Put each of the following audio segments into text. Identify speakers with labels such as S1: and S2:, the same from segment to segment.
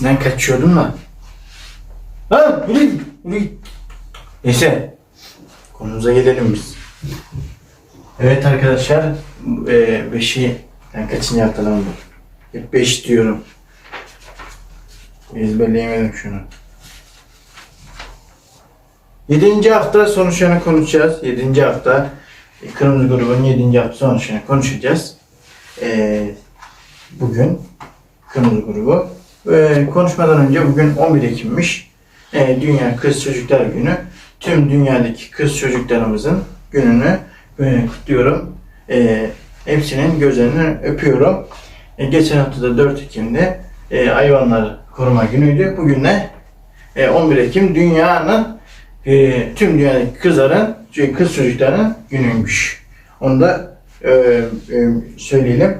S1: Sizden kaçıyordum da. Ha, yürü, git, yürü. Neyse, konumuza gelelim biz. Evet arkadaşlar, e, beşi, ben kaçıncı haftadan bu? Hep beş diyorum. Ezberleyemedim şunu. Yedinci hafta sonuçlarını konuşacağız. Yedinci hafta, e, Kırmızı grubun yedinci hafta sonuçlarını konuşacağız. E, bugün Kırmızı grubu. Ve konuşmadan önce bugün 11 Ekim'miş. E, Dünya Kız Çocuklar Günü. Tüm dünyadaki kız çocuklarımızın gününü e, kutluyorum. E, hepsinin gözlerini öpüyorum. E, geçen hafta da 4 Ekim'de e, hayvanlar koruma günüydü. Bugün de e, 11 Ekim dünyanın e, tüm dünyadaki kızların, kız çocukların günüymüş. Onu da e, e, söyleyelim.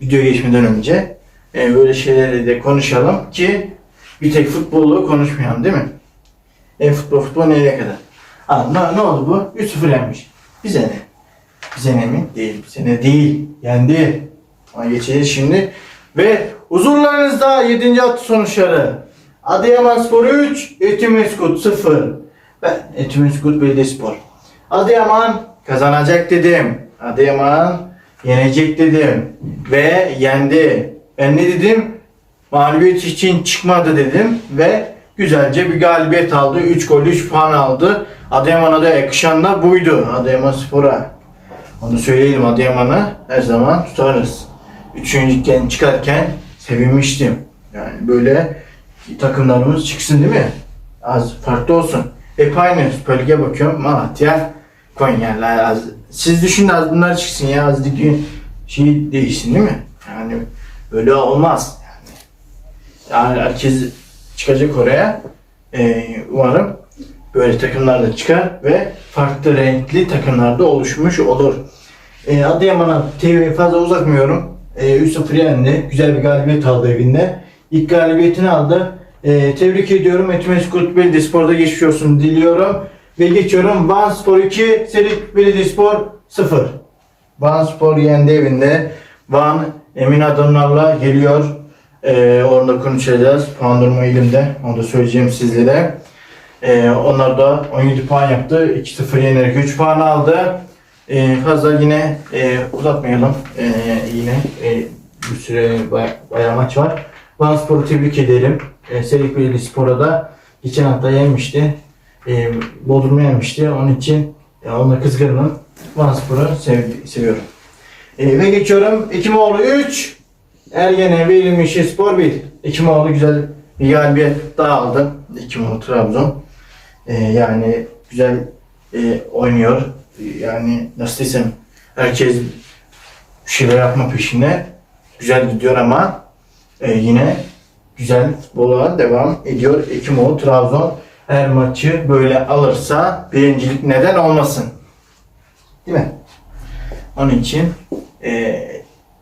S1: Video geçmeden önce e, böyle şeyleri de konuşalım ki bir tek futbolu konuşmayalım değil mi? E futbol futbol nereye kadar? Aa, ne, ne oldu bu? 3-0 yenmiş. Bize ne? Bize ne mi? Değil. Bize ne değil. Yendi. Ama geçeceğiz şimdi. Ve huzurlarınızda 7. hafta sonuçları. Adıyaman Spor 3, Etimeskut 0. Ben Etimeskut Belediyespor. Adıyaman kazanacak dedim. Adıyaman yenecek dedim. Ve yendi. Ben ne dedim? Mağlubiyet için çıkmadı dedim. Ve güzelce bir galibiyet aldı. 3 gol 3 puan aldı. Adıyaman'a da yakışan da buydu. Adıyaman Spor'a. Onu söyleyelim Adıyaman'a her zaman tutarız. Üçüncükken çıkarken sevinmiştim. Yani böyle takımlarımız çıksın değil mi? Az farklı olsun. Hep aynı Süper bakıyorum. Malatya, Konyalar az. Siz düşünün az bunlar çıksın ya az ligin şey değişsin değil mi? Yani böyle olmaz. Yani, yani herkes çıkacak oraya. Ee, umarım böyle takımlar da çıkar ve farklı renkli takımlar da oluşmuş olur. Ee, Adıyaman'a TV'ye fazla uzatmıyorum. Ee, 3-0 yendi. Güzel bir galibiyet aldı evinde. İlk galibiyetini aldı. Ee, tebrik ediyorum. Etimeskut Belediyespor'da geçmiş olsun diliyorum. Ve geçiyorum. Van Spor 2, Serik Belediyespor 0. Van Spor yendi evinde. Van emin adımlarla geliyor. Ee, orada konuşacağız. Puan durumu elimde. Onu da söyleyeceğim sizlere. Ee, onlar da 17 puan yaptı. 2-0 yenerek 3 puan aldı. Ee, fazla yine e, uzatmayalım. Ee, yine e, bir süre bay- bayağı maç var. Van Spor'u tebrik edelim. E, Serik Belediyespor'a da geçen hafta yenmişti. E, Bodrum'u yenmişti. Onun için e, onunla kızgınım. Van Spor'u sev- seviyorum. E, ve geçiyorum. Ekimoğlu 3. Ergene verilmiş Spor 1. Ekimoğlu güzel bir galibiyet daha aldı. Ekimoğlu Trabzon. E, yani güzel e, oynuyor. Yani nasıl desem herkes bir şeyler yapma peşinde. Güzel gidiyor ama e, yine güzel futbola devam ediyor. Ekimoğlu Trabzon her maçı böyle alırsa birincilik neden olmasın. Değil mi? Onun için e,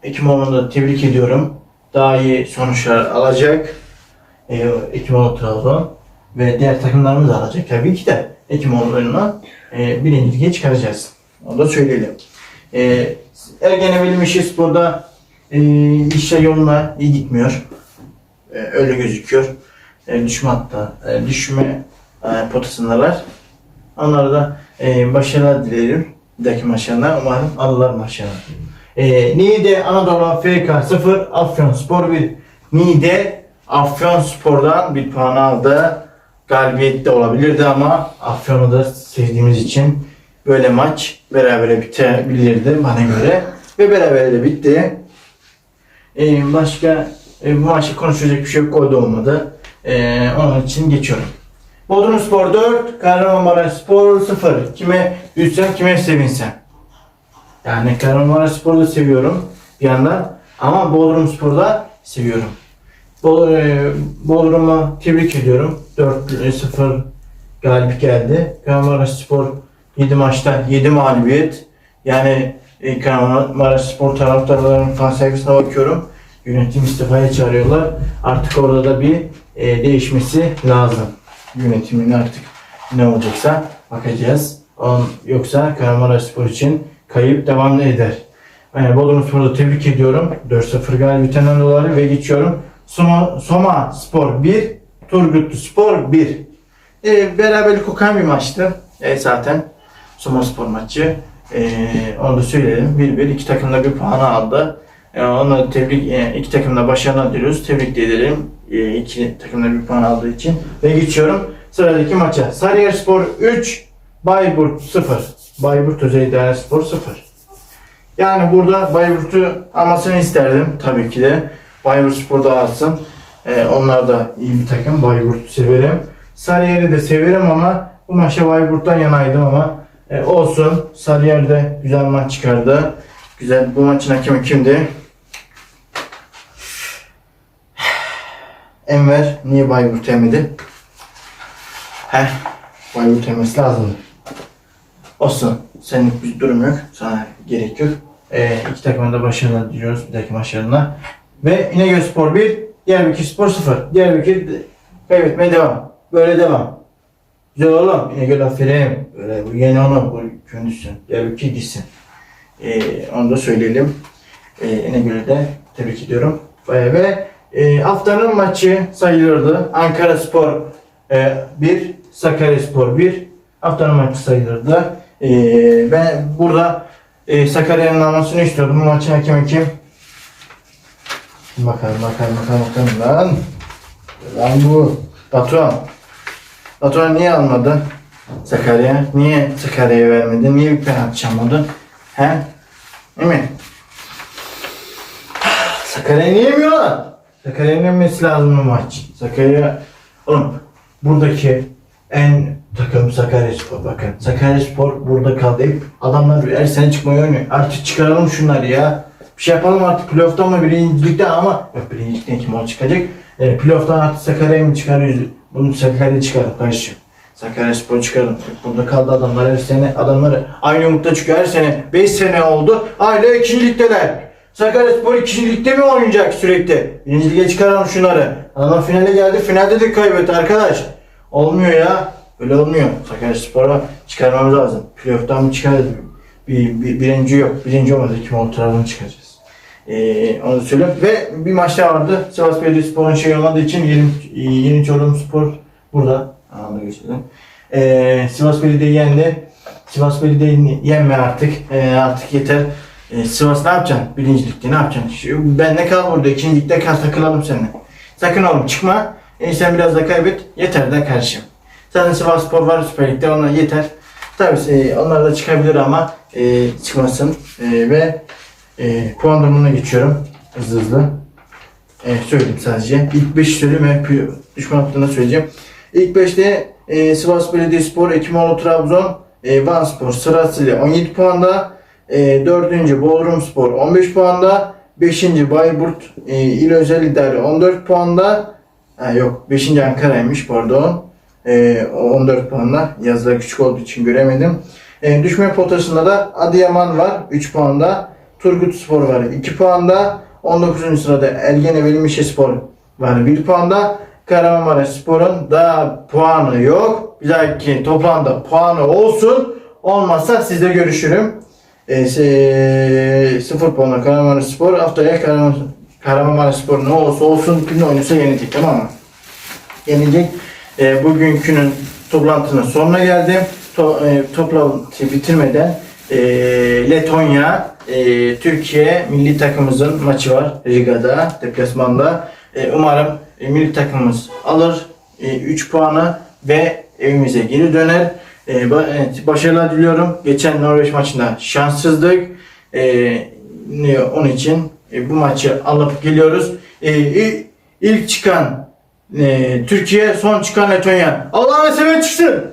S1: Ekimoğlu'nu tebrik ediyorum. Daha iyi sonuçlar alacak. E, Ekimoğlu Trabzon ve diğer takımlarımız da alacak tabii ki de Ekimoğlu'nu e, birinci lige çıkaracağız. Onu da söyleyelim. E, Ergene Bilmişi Spor'da e, işler yoluna iyi gitmiyor. E, öyle gözüküyor. E, düşme hatta e, düşme e, potasındalar. Onlara da e, başarılar dilerim. Bir dahaki maçlarına umarım alırlar maçlarına. E, Niğde Anadolu FK 0 Afyonspor 1 Niğde Afyonspor'dan bir puan aldı. Galibiyet de olabilirdi ama Afyon'u da sevdiğimiz için böyle maç berabere bitebilirdi bana göre. Ve berabere de bitti. Ee, başka e, bu maçta konuşacak bir şey yok. Gol olmadı. Ee, onun için geçiyorum. Bodrum Spor 4, Kahramanmaraş Spor 0. Kime üzsem kime sevinsem. Yani Kahramanmaraş Spor'u da seviyorum bir yandan. Ama Bodrum Spor'u da seviyorum. E, Bodrum'u tebrik ediyorum. 4-0 galip geldi. Kahramanmaraş Spor 7 maçta 7 mağlubiyet. Yani e, Kahramanmaraş Spor taraftarlarının fan sayfasına bakıyorum. Yönetim istifaya çağırıyorlar. Artık orada da bir e, değişmesi lazım. Yönetimin artık ne olacaksa bakacağız. On, yoksa Kahramanmaraş Spor için kayıp devam eder. Yani Bodrum Spor'u tebrik ediyorum. 4-0 galibiyetinden dolayı ve geçiyorum. Soma, Soma Spor 1, Turgutlu Spor 1. E, beraberlik kokan bir maçtı. E, zaten Soma Spor maçı. E, onu da söyleyelim. 1-1 iki takım da bir puan aldı. E, onu tebrik, e, iki takım da başarılar diliyoruz. Tebrik de edelim. E, iki takım da bir puan aldığı için. Ve geçiyorum sıradaki maça. Sarıyer Spor 3, Bayburt 0. Bayburt İdare Spor 0. Yani burada Bayburt'u almasını isterdim tabii ki de. Bayburt Spor da alsın. Ee, onlar da iyi bir takım. Bayburt'u severim. Sarıyer'i de severim ama bu maçta Bayburt'tan yanaydım ama e, olsun. Sarıyer de güzel maç çıkardı. Güzel. Bu maçın hakemi kimdi? Enver niye Bayburt yemedi? Heh, Bayburt yemesi lazım. Olsun. Senlik bir durum yok. Sana gerek yok. Ee, iki takıma da başarılar diliyoruz bir dahaki maçlarına. Ve İnegöl Spor 1, Diyarbakır Spor 0. Diyarbakır kaybetmeye devam. Böyle devam. Güzel oğlum. İnegöl aferin. Böyle bu yeni onu bu köndüsün. Diyarbakır gitsin. Ee, onu da söyleyelim. Ee, İnegöl'ü de tebrik ediyorum. Ve, ve e, haftanın maçı sayılırdı. Ankara Spor 1, Sakarya Spor 1. Haftanın maçı sayılırdı. Ee, ben burada e, Sakarya'nın almasını istiyordum. Bu maçın hakemi kim? Bakalım bakalım bakalım bakalım lan. Lan bu. Batuhan. Batuhan niye almadı? Sakarya. Niye Sakarya'ya vermedi? Niye bir penaltı çalmadı? He? Değil mi? Sakarya niye yemiyorlar? Sakarya'nın yenmesi lazım bu maç. Sakarya... Oğlum buradaki en takım Sakarya Spor bakın. Sakarya Spor burada kaldı. Hep adamlar her sene çıkmayı oynuyor. Artık çıkaralım şunları ya. Bir şey yapalım artık playoff'tan mı birincilikten ama yok birincilikten kim o çıkacak? E, playoff'tan artık Sakarya'yı mı çıkarıyoruz? Bunu Sakarya çıkardık kardeşim. Sakarya Spor çıkarın. Burada kaldı adamlar her sene. Adamlar aynı umutla çıkıyor her sene. 5 sene oldu. Hala ikincilikteler. Sakarya Spor ikincilikte mi oynayacak sürekli? Birinci lige çıkaralım şunları. Adamlar finale geldi. Finalde de kaybetti arkadaş. Olmuyor ya. Öyle olmuyor. Sakarya Spor'a çıkarmamız lazım. Playoff'tan mı çıkarız? Bir, bir, birinci yok. Birinci olmadı. Kim olduğunu çıkaracağız. Ee, onu söyleyeyim. Ve bir maç daha vardı. Sivas Belediyespor'un şey olmadığı için Yeni, Yeni Çorum Spor burada. Anladım geçelim. Ee, Sivas Belediye yendi. Sivas Belediye'yi yenme artık. Ee, artık yeter. Ee, Sivas ne yapacaksın? Birincilikte ne yapacaksın? Şu, ben ne kal burada? İkincilikte kal takılalım seninle. Sakın oğlum çıkma. E, sen biraz da kaybet. Yeter de kardeşim. Zaten Sivas Spor var Süper Lig'de. Onlar yeter. Tabii e, onlar da çıkabilir ama e, çıkmasın. E, ve e, puan durumuna geçiyorum. Hızlı hızlı. E, söyleyeyim sadece. İlk 5 söyleyeyim ve düşman hattına söyleyeceğim. İlk 5'te e, Sivas Belediyespor, Ekimoğlu Trabzon, e, Van Spor sırasıyla 17 puanda. E, 4. Bodrum Spor 15 puanda. 5. Bayburt e, İl Özel İdare 14 puanda. Ha, yok 5. Ankara'ymış pardon. E, o 14 puanla. Yazılar küçük olduğu için göremedim. E, düşme potasında da Adıyaman var 3 puanda. Turgut Spor var 2 puanda. 19. sırada Ergene Velimişe Spor var 1 puanda. Kahramanmaraş Spor'un da puanı yok. Bir dahaki toplamda puanı olsun. Olmazsa sizle görüşürüm. E, se, 0 puanla Kahramanmaraş Spor. Haftaya Kahraman, Kahramanmaraş Spor ne olursa olsun kimle oynarsa yenecek tamam mı? Yenecek. E, bugünkünün toplantının sonuna geldim. To, e, toplantıyı bitirmeden e, Letonya, e, Türkiye milli takımımızın maçı var Riga'da, deplasmanda. E, umarım e, milli takımımız alır 3 puanı ve evimize geri döner. E, başarılar diliyorum. Geçen Norveç maçında şanssızdık. E, onun için e, bu maçı alıp geliyoruz. E, ilk çıkan e, Türkiye, son çıkan Letonya. Allah'ın seven çıksın.